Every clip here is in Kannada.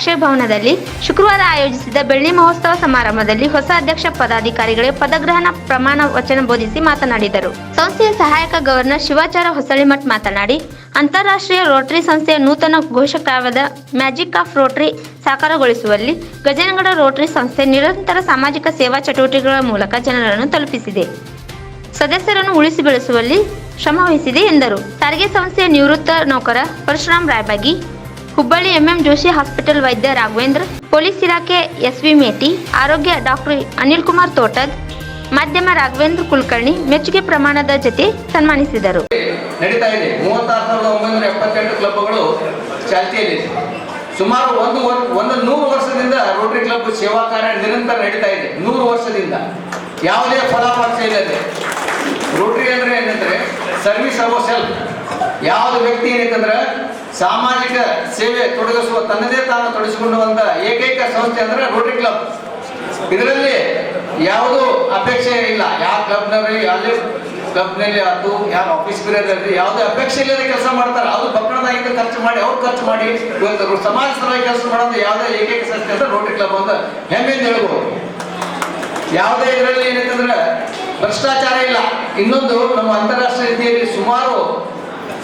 ಅಕ್ಷಯ ಭವನದಲ್ಲಿ ಶುಕ್ರವಾರ ಆಯೋಜಿಸಿದ ಬೆಳ್ಳಿ ಮಹೋತ್ಸವ ಸಮಾರಂಭದಲ್ಲಿ ಹೊಸ ಅಧ್ಯಕ್ಷ ಪದಾಧಿಕಾರಿಗಳಿಗೆ ಪದಗ್ರಹಣ ಪ್ರಮಾಣ ವಚನ ಬೋಧಿಸಿ ಮಾತನಾಡಿದರು. ಸಂಸ್ಥೆಯ ಸಹಾಯಕ ಗವರ್ನರ್ ಶಿವಾಚಾರ ಹೊಸಳಿಮಠ್ ಮಾತನಾಡಿ, ಅಂತಾರಾಷ್ಟ್ರೀಯ ರೋಟರಿ ಸಂಸ್ಥೆಯ ನೂತನ ಘೋಷಕಾವ್ಯದ ಮ್ಯಾಜಿಕ್ ಆಫ್ ರೋಟರಿ ಸಾಕಾರಗೊಳಿಸುವಲ್ಲಿ ಗಜನಗಡ ರೋಟರಿ ಸಂಸ್ಥೆ ನಿರಂತರ ಸಾಮಾಜಿಕ ಸೇವಾ ಚಟುವಟಿಕೆಗಳ ಮೂಲಕ ಜನರನ್ನು ತಲುಪಿಸಿದೆ. ಸದಸ್ಯರನ್ನು ಉಳಿಸಿ ಬೆಳೆಸುವಲ್ಲಿ ಶ್ರಮವಹಿಸಿದೆ ಎಂದರು. ಸಾರಿಗೆ ಸಂಸ್ಥೆಯ ನಿವೃತ್ತ ನೌಕರ ಪರಶುರಾಮ್ ರಾಯಬಾಗಿ ಹುಬ್ಬಳ್ಳಿ ಎಂಎಂ ಜೋಶಿ ಹಾಸ್ಪಿಟಲ್ ವೈದ್ಯ ರಾಘವೇಂದ್ರ, ಪೊಲೀಸ್ ಇಲಾಖೆ ಎಸ್ವಿ ಮೇಟಿ, ಆರೋಗ್ಯ ಡಾಕ್ಟರ್ ಅನಿಲ್ ಕುಮಾರ್ ತೋಟದ್ ಮಾಧ್ಯಮ ರಾಘವೇಂದ್ರ ಕುಲಕರ್ಣಿ ಮೆಚ್ಚುಗೆ ಪ್ರಮಾಣದ ಜೊತೆ ಸನ್ಮಾನಿಸಿದರು. ಇದೆ. ಮೂವತ್ತಾರು ಸಾವಿರದ ಒಂಬೈನೂರ ಎಪ್ಪತ್ತೆಂಟು ಕ್ಲಬ್ಗಳು ಸುಮಾರು ಒಂದು ಒಂದು ನೂರು ವರ್ಷದಿಂದ ರೋಟರಿ ಕ್ಲಬ್ ಸೇವಾ ಕಾರ್ಯ ನಿರಂತರ ನಡೀತಾ ಇದೆ. ನೂರು ವರ್ಷದಿಂದ. ಯಾವುದೇ ಫಲಾಫಲ ಇಲ್ಲದೆ. ರೋಟರಿ ಅಂದ್ರೆ ಏನಂದ್ರೆ ಸರ್ವಿಸ್ ಅವರ್ ಸೆಲ್ಫ್. ಯಾವ್ದು ವ್ಯಕ್ತಿ ಏನಂತಂದ್ರೆ ಸಾಮಾಜಿಕ ಸೇವೆ ತೊಡಗಿಸುವ ತನ್ನದೇ ತಾನು ತೊಡಗಿಸಿಕೊಳ್ಳುವಂತ ಏಕೈಕ ಸಂಸ್ಥೆ ಅಂದ್ರೆ ರೋಟರಿ ಕ್ಲಬ್ ಇದರಲ್ಲಿ ಯಾವುದು ಅಪೇಕ್ಷೆ ಇಲ್ಲ. ಯಾವ ಕ್ಲಬ್ನಲ್ಲಿ ಅಲ್ಲಿ ಕ್ಲಬ್ನಲ್ಲಿ ಅದು ಯಾವ ಆಫೀಸ್ ಪೀರಿಯಡ್ನಲ್ಲಿ ಯಾವುದೇ ಅಪೇಕ್ಷೆ ಇಲ್ಲದೆ ಕೆಲಸ ಮಾಡ್ತಾರೆ. ಅದು ಬಕ್ಕಣದಾಗಿದ್ದ ಖರ್ಚು ಮಾಡಿ, ಅವ್ರು ಖರ್ಚು ಮಾಡಿ ಇವತ್ತು ಸಮಾಜ ಸಲುವಾಗಿ ಕೆಲಸ ಮಾಡೋದು ಯಾವುದೇ ಏಕೈಕ ಸಂಸ್ಥೆ ಅಂದ್ರೆ ರೋಟರಿ ಕ್ಲಬ್ ಅಂತ ಹೆಮ್ಮೆಯಿಂದ ಹೇಳ್ಬೋದು. ಯಾವುದೇ ಇದರಲ್ಲಿ ಏನಂತಂದ್ರೆ ಭ್ರಷ್ಟಾಚಾರ ಇಲ್ಲ. ಇನ್ನೊಂದು ನಮ್ಮ ಅಂತಾರಾಷ್ಟ್ರೀಯ ರೀತಿಯಲ್ಲಿ ಸುಮಾರು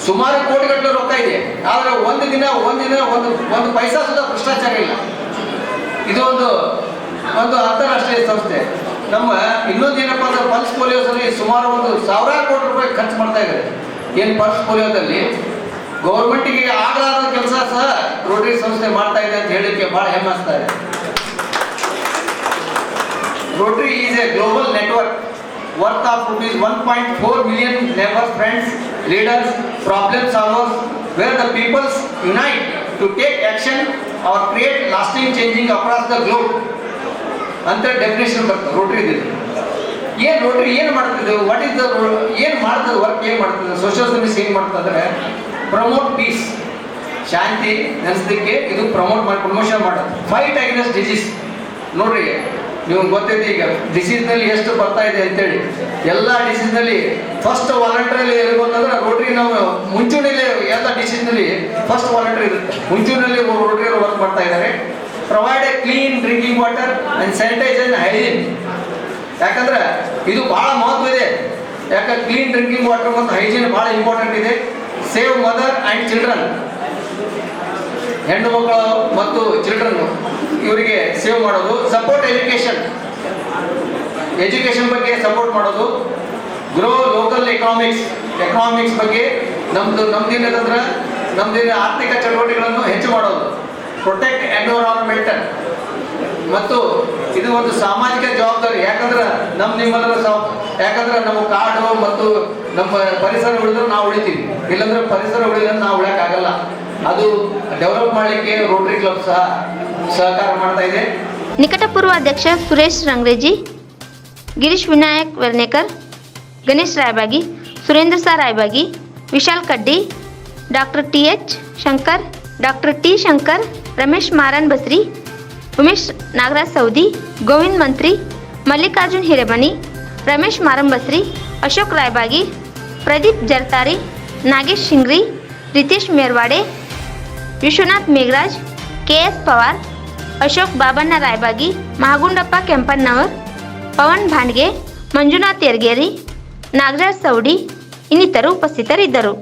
ಸುಮಾರು ಕೋಟಿಗಟ್ಟಲೆ ರೊಕ್ಕ ಇದೆ. ಆದ್ರೆ ಒಂದು ದಿನ ಒಂದು ದಿನ, ಒಂದು ಒಂದು ಪೈಸಾ ಸುತ್ತ ಭ್ರಷ್ಟಾಚಾರ ಇಲ್ಲ. ಇದು ಒಂದು ಒಂದು ಅಂತಾರಾಷ್ಟ್ರೀಯ ಸಂಸ್ಥೆ. ನಮ್ಮ ಇನ್ನೊಂದು ಏನಪ್ಪ ಅಂದ್ರೆ ಪಲ್ಸ್ ಪೋಲಿಯೋದಲ್ಲಿ ಸುಮಾರು ಒಂದು ಸಾವಿರಾರು ಕೋಟಿ ರೂಪಾಯಿ ಖರ್ಚು ಮಾಡ್ತಾ ಇದ್ದಾರೆ. ಏನು ಪಲ್ಸ್ ಪೋಲಿಯೋದಲ್ಲಿ? ಗೌರ್ಮೆಂಟಿಗೆ ಆಗಲಾರದ ಕೆಲಸ ಸಹ ರೋಟರಿ ಸಂಸ್ಥೆ ಮಾಡ್ತಾ ಇದೆ ಅಂತ ಹೇಳಲಿಕ್ಕೆ ಬಹಳ ಹೆಮ್ಮೆ ಇದೆ. Rotary is a global network worth of rupees 1.4 million neighbors, friends, leaders, problem solvers, where the peoples unite to take action or create lasting changing across the globe. ಅಂತ ಡೆಫಿನೇಷನ್ ಬರ್ತದೆ ರೋಟ್ರಿ ಏನು ರೋಟ್ರಿ ಏನು ಮಾಡ್ತದೆ ವಾಟ್ ಇಸ್ ದ ಏನು ಮಾಡ್ತದೆ ವರ್ಕ್ ಏನು ಮಾಡ್ತದೆ ಸೋಷಿಯಲ್ ಸರ್ವಿಸ್ ಏನು ಮಾಡ್ತಂದ್ರೆ ಪ್ರಮೋಟ್ ಪೀಸ್ ಶಾಂತಿ ನೆನೆಸಲಿಕ್ಕೆ ಇದು ಪ್ರಮೋಟ್ ಮಾಡಿ ಪ್ರಮೋಷನ್ ಮಾಡೋದು ಫೈಟ್ ಅಗೇನ್ಸ್ಟ್ ಡಿಸೀಸ್ ನೋಡ್ರಿ ನೀವು ಗೊತ್ತೈತೆ ಈಗ ಡಿಸೀಸ್ನಲ್ಲಿ ಎಷ್ಟು ಬರ್ತಾ ಇದೆ ಅಂತೇಳಿ. ಎಲ್ಲ ಡಿಸೀಸ್ನಲ್ಲಿ ಫಸ್ಟ್ ವಾಲಂಟ್ರಿಯಲ್ಲಿ ಎಲ್ಲಿ ಬಂತಂದ್ರೆ ರೋಟ್ರಿ ನಾವು ಮುಂಚೂಣಿಲಿ ಎಲ್ಲ ಡಿಸೀಸ್ನಲ್ಲಿ ಫಸ್ಟ್ ವಾಲಂಟ್ರಿ ಇರುತ್ತೆ. ಮುಂಚೂಣಿಯಲ್ಲಿ ರೋಟ್ರಿ ವರ್ಕ್ ಮಾಡ್ತಾ ಇದ್ದಾರೆ provide a clean drinking water and sanitise and hygiene ಯಾಕಂದ್ರೆ ಇದು ಬಹಳ ಮಹತ್ವ ಇದೆ. ಯಾಕಂದ್ರೆ ಕ್ಲೀನ್ ಡ್ರಿಂಕಿಂಗ್ ವಾಟರ್ ಮತ್ತು ಹೈಜೀನ್ ಬಹಳ ಇಂಪಾರ್ಟೆಂಟ್ ಇದೆ. ಸೇವ್ ಮದರ್ ಆ್ಯಂಡ್ ಚಿಲ್ಡ್ರನ್ ಹೆಣ್ಣು ಮಕ್ಕಳು ಮತ್ತು ಚಿಲ್ಡ್ರನ್ ಇವರಿಗೆ ಸೇವ್ ಮಾಡೋದು ಸಪೋರ್ಟ್ ಎಜುಕೇಶನ್ ಎಜುಕೇಶನ್ ಬಗ್ಗೆ ಸಪೋರ್ಟ್ ಮಾಡೋದು ಗ್ರೋ ಲೋಕಲ್ ಎಕನಾಮಿಕ್ಸ್ ಎಕನಾಮಿಕ್ಸ್ ಬಗ್ಗೆ ನಮ್ದು ನಮ್ದೇನಂದ್ರೆ ನಮ್ದಿನ ಆರ್ಥಿಕ ಚಟುವಟಿಕೆಗಳನ್ನು ಹೆಚ್ಚು ಮಾಡೋದು. ಪ್ರೊಟೆಕ್ಟ್ ಎನ್ವಿರಾನ್ಮೆಂಟ್ ಮತ್ತು ಇದು ಒಂದು ಸಾಮಾಜಿಕ ಜವಾಬ್ದಾರಿ, ಯಾಕಂದ್ರೆ ನಮ್ಮ ನಿಮ್ಮೆಲ್ಲರ ಸಾವ್, ಯಾಕಂದ್ರೆ ನಮ್ಮ ಕಾಡು ಮತ್ತು ನಮ್ಮ ಪರಿಸರ ಉಳಿದ್ರೆ ನಾವು ಉಳಿತೀವಿ. ಇಲ್ಲಾಂದ್ರೆ ಪರಿಸರ ಉಳಿದ್ರೆ ನಾವು ಉಳಿಯೋಕ್ಕಾಗಲ್ಲ ಅದು ಡೆವಲಪ್ ಮಾಡಲಿಕ್ಕೆ ರೋಟರಿ ಕ್ಲಬ್ ಸಹ ಸಹಕಾರ ಮಾಡ್ತಾ ಇದೆ. ನಿಕಟಪೂರ್ವ ಅಧ್ಯಕ್ಷ ಸುರೇಶ್ ರಂಗ್ರೇಜಿ, ಗಿರೀಶ್ ವಿನಾಯಕ್ ವೆರ್ನೇಕರ್, ಗಣೇಶ್ ರಾಯಬಾಗಿ, ಸುರೇಂದ್ರ ಸಾ Rayabagi, Vishal Kaddi, doctor T H Shankar, doctor T Shankar, Ramesh Maran Basri, Umesh Nagaraj Soudi, Govind Mantri, Mallikarjun Hiremani, Ramesh Maran Basri, Ashok Rayabagi, Pradeep Jartari, Nagesh Shingri, Ritesh Merwade Vishwanath Megharaj K S Pawar, Ashok Babanna Rayabagi, Mahagundappa Kempannavar, Pavan Bhandge Manjunath Yargeri Nagaraj Soudi ಇನ್ನಿತರು ಉಪಸ್ಥಿತರಿದ್ದರು.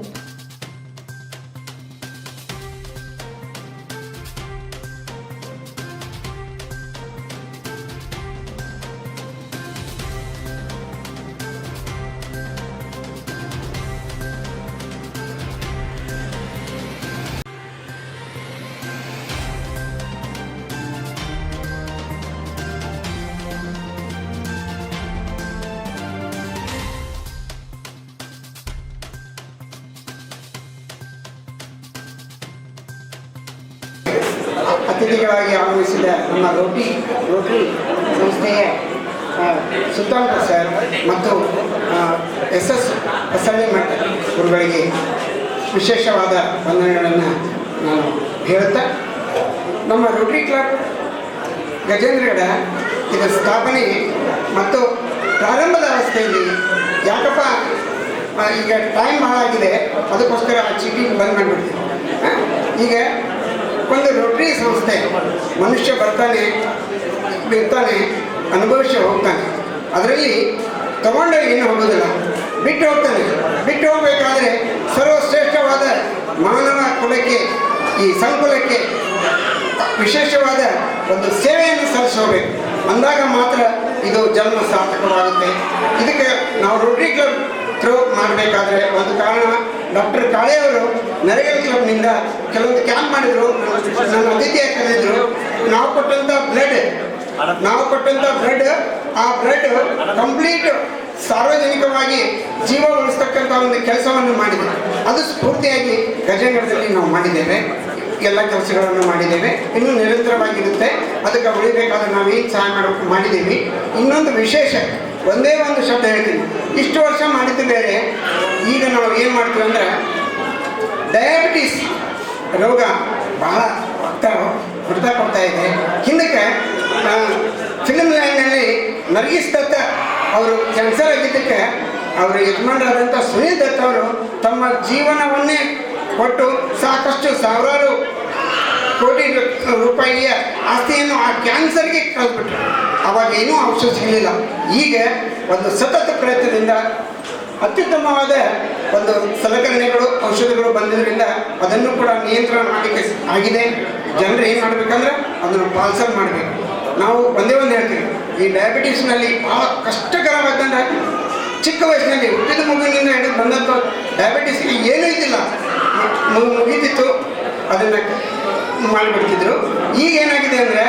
ಅತಿಥಿಗಳಾಗಿ ಆಗಮಿಸಿದ ನಮ್ಮ ರೋಟಿ ರೋಟಿ ಸಂಸ್ಥೆಯ ಸುತ್ತಮುತ್ತ ಸರ್ ಮತ್ತು ಎಸ್ ಎಸ್ ಎಸ್ ಎಲ್ ಮಠ ಗುರುಗಳಿಗೆ ವಿಶೇಷವಾದ ವಂದನೆಗಳನ್ನು ನಾನು ಹೇಳುತ್ತಾ, ನಮ್ಮ ರೋಟರಿ ಕ್ಲಬ್ ಗಜೇಂದ್ರಗಡ ಇದರ ಸ್ಥಾಪನೆ ಮತ್ತು ಪ್ರಾರಂಭದ ಅವಸ್ಥೆಯಲ್ಲಿ ಯಾಕಪ್ಪ ಈಗ ಟೈಮ್ ಭಾಳ ಆಗಿದೆ ಅದಕ್ಕೋಸ್ಕರ ಆ ಚೀಟಿ ಬಂದ್ ಮಾಡಿಬಿಡ್ತೀವಿ ಈಗ ಒಂದು ರೋಟರಿ ಸಂಸ್ಥೆ. ಮನುಷ್ಯ ಬರ್ತಾನೆ, ಇರ್ತಾನೆ ಅನುಭವಿಸಿ ಹೋಗ್ತಾನೆ. ಅದರಲ್ಲಿ ತಗೊಂಡು ಏನು ಹೋಗೋದಿಲ್ಲ. ಬಿಟ್ಟು ಹೋಗ್ತಾನೆ. ಬಿಟ್ಟು ಹೋಗಬೇಕಾದ್ರೆ ಸರ್ವಶ್ರೇಷ್ಠವಾದ ಮಾನವ ಕುಲಕ್ಕೆ, ಈ ಸಂಕುಲಕ್ಕೆ ವಿಶೇಷವಾದ ಒಂದು ಸೇವೆಯನ್ನು ಸಲ್ಲಿಸೋಬೇಕು. ಅಂದಾಗ ಮಾತ್ರ ಇದು ಜನ್ಮ ಸಾರ್ಥಕವಾಗುತ್ತೆ. ಇದಕ್ಕೆ ನಾವು ರೋಟರಿ ಕ್ಲಬ್ ಥ್ರೂ ಮಾಡಬೇಕಾದ್ರೆ ಒಂದು ಕಾರಣ ಡಾಕ್ಟರ್ ಕಾಳೆಯವರು ನರೇಗಲ್ ಕ್ಲಬ್ನಿಂದ ಕೆಲವೊಂದು ಕ್ಯಾಂಪ್ ಮಾಡಿದ್ರು ನನ್ನ ಅತಿಥಿಯಾಗಿ ಕರೆದಿದ್ರು ನಾವು ಕೊಟ್ಟಂಥ ಬ್ಲಡ್ ನಾವು ಕೊಟ್ಟಂಥ ಬ್ಲಡ್ ಆ ಬ್ಲಡ್ ಕಂಪ್ಲೀಟ್ ಸಾರ್ವಜನಿಕವಾಗಿ ಜೀವ ಉಳಿಸ್ತಕ್ಕಂಥ ಒಂದು ಕೆಲಸವನ್ನು ಮಾಡಿದೆ ಅದು ಸ್ಫೂರ್ತಿಯಾಗಿ ಗಜೇಂದ್ರದಲ್ಲಿ ನಾವು ಮಾಡಿದ್ದೇವೆ. ಎಲ್ಲ ಕೆಲಸಗಳನ್ನು ಮಾಡಿದ್ದೇವೆ. ಇನ್ನೂ ನಿರಂತರವಾಗಿರುತ್ತೆ. ಅದಕ್ಕೆ ಉಳಿಬೇಕಾದ್ರೆ ನಾವೇನು ಸಹಾಯ ಮಾಡಿದ್ದೀವಿ. ಇನ್ನೊಂದು ವಿಶೇಷ ಒಂದೇ ಒಂದು ಶಬ್ದ ಹೇಳ್ತೀನಿ. ಇಷ್ಟು ವರ್ಷ ಮಾಡಿದ್ದು ಬೇರೆ ಈಗ ನಾವು ಏನು ಮಾಡ್ತೀವಿ ಅಂದ್ರೆ ಡಯಾಬಿಟಿಸ್ ರೋಗ ಬಹಳ ಹೊಡ್ತಾ ಕೊಡ್ತಾ ಇದೆ. ಹಿಂದಕ್ಕೆ ಫಿಲ್ಮ್ ಲೈನ್ನಲ್ಲಿ ನರ್ಗಿಸ್ ದತ್ತ ಅವರು ಕ್ಯಾನ್ಸರ್ ಆಗಿದ್ದಕ್ಕೆ ಅವರು ಯಜಮಾನರಾದಂಥ ಸುನೀಲ್ ದತ್ತ ಅವರು ತಮ್ಮ ಜೀವನವನ್ನೇ ಕೊಟ್ಟು ಸಾಕಷ್ಟು ಸಾವಿರಾರು ಕೋಟಿ ರೂಪಾಯಿಯ ಆಸ್ತಿಯನ್ನು ಆ ಕ್ಯಾನ್ಸರ್ಗೆ ಕಳೆದ್ಬಿಟ್ರು. ಅವಾಗ ಏನೂ ಔಷಧ ಸಿಗಲಿಲ್ಲ ಈಗ ಒಂದು ಸತತ ಪ್ರಯತ್ನದಿಂದ ಅತ್ಯುತ್ತಮವಾದ ಒಂದು ಸಲಕರಣೆಗಳು, ಔಷಧಗಳು ಬಂದಿದ್ದರಿಂದ ಅದನ್ನು ಕೂಡ ನಿಯಂತ್ರಣ ಮಾಡಲಿಕ್ಕೆ ಆಗಿದೆ. ಜನರು ಏನು ಮಾಡಬೇಕಂದ್ರೆ ಅದನ್ನು ಪಾಲ್ಸಲ್ ಮಾಡಬೇಕು. ನಾವು ಒಂದೇ ಒಂದು ಹೇಳ್ತೀವಿ ಈ ಡಯಾಬಿಟೀಸ್ನಲ್ಲಿ ಭಾಳ ಕಷ್ಟಕರವಾದಂದ್ರೆ ಚಿಕ್ಕ ವಯಸ್ಸಿನಲ್ಲಿ ಹುಟ್ಟಿದ ಮಗುವಿನಿಂದ ಹಿಡಿದು ಬಂದಂಥ ಡಯಾಬಿಟೀಸ್ಗೆ ಏನೂ ಇದ್ದಿಲ್ಲ. ಮಗು ಮುಗಿತಿತ್ತು. ಅದನ್ನು ಮಾಡಿಬಿಡ್ತಿದ್ರು. ಈಗ ಏನಾಗಿದೆ ಅಂದರೆ,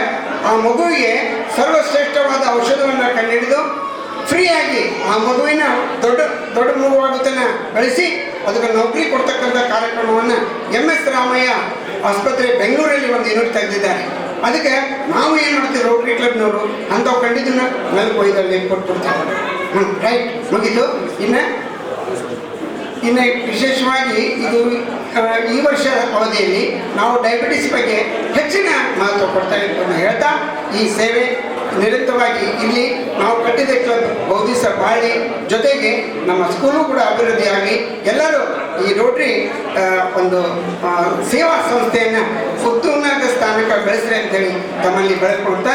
ಆ ಮಗುವಿಗೆ ಸರ್ವಶ್ರೇಷ್ಠವಾದ ಔಷಧವನ್ನು ಕಂಡುಹಿಡಿದು ಫ್ರೀಯಾಗಿ ಆ ಮಗುವಿನ ದೊಡ್ಡ ದೊಡ್ಡ ಮಗುವಾಗುತ್ತಾನೆ ಬಳಸಿ, ಅದಕ್ಕೆ ನೌಕರಿ ಕೊಡ್ತಕ್ಕಂಥ ಕಾರ್ಯಕ್ರಮವನ್ನು ಎಂ ಎಸ್ ರಾಮಯ್ಯ ಆಸ್ಪತ್ರೆ ಬೆಂಗಳೂರಲ್ಲಿ ಒಂದು ಯೂನಿಟ್ ತೆಗೆದಿದ್ದಾರೆ. ಅದಕ್ಕೆ ನಾವು ಏನು ಮಾಡ್ತೀವಿ, ರೋಟರಿ ಕ್ಲಬ್ನವರು ಅಂಥವು ಕಂಡಿದ್ದನ್ನ ನೆಲಕ್ಕೆ ಒಯ್ದಲ್ಲಿ ಕೊಟ್ಬಿಡ್ತಾರೆ. ಹ್ಞೂ ರೈಟ್ ಮುಗಿತು. ಇನ್ನು ಇನ್ನು ವಿಶೇಷವಾಗಿ ಇದು ಈ ವರ್ಷದ ಅವಧಿಯಲ್ಲಿ ನಾವು ಡಯಾಬಿಟಿಸ್ ಬಗ್ಗೆ ಹೆಚ್ಚಿನ ಮಹತ್ವ ಕೊಡ್ತಾ ಇರೋದನ್ನು ಹೇಳ್ತಾ, ಈ ಸೇವೆ ನಿರಂತರವಾಗಿ ಇಲ್ಲಿ ನಾವು ಕಟ್ಟಿದ ಕ್ಲಬ್ ಬಹುದಿವಸ ಬಾಳಿ ಜೊತೆಗೆ ನಮ್ಮ ಸ್ಕೂಲು ಕೂಡ ಅಭಿವೃದ್ಧಿಯಾಗಿ ಎಲ್ಲರೂ ಈ ರೋಟ್ರಿ ಒಂದು ಸೇವಾ ಸಂಸ್ಥೆಯನ್ನು ಉತ್ತುನ್ನತ ಸ್ಥಾನಕ್ಕೆ ಬೆಳೆಸ್ರಿ ಅಂತೇಳಿ ತಮ್ಮಲ್ಲಿ ಬೆಳೆಸ್ಕೊಳ್ತಾ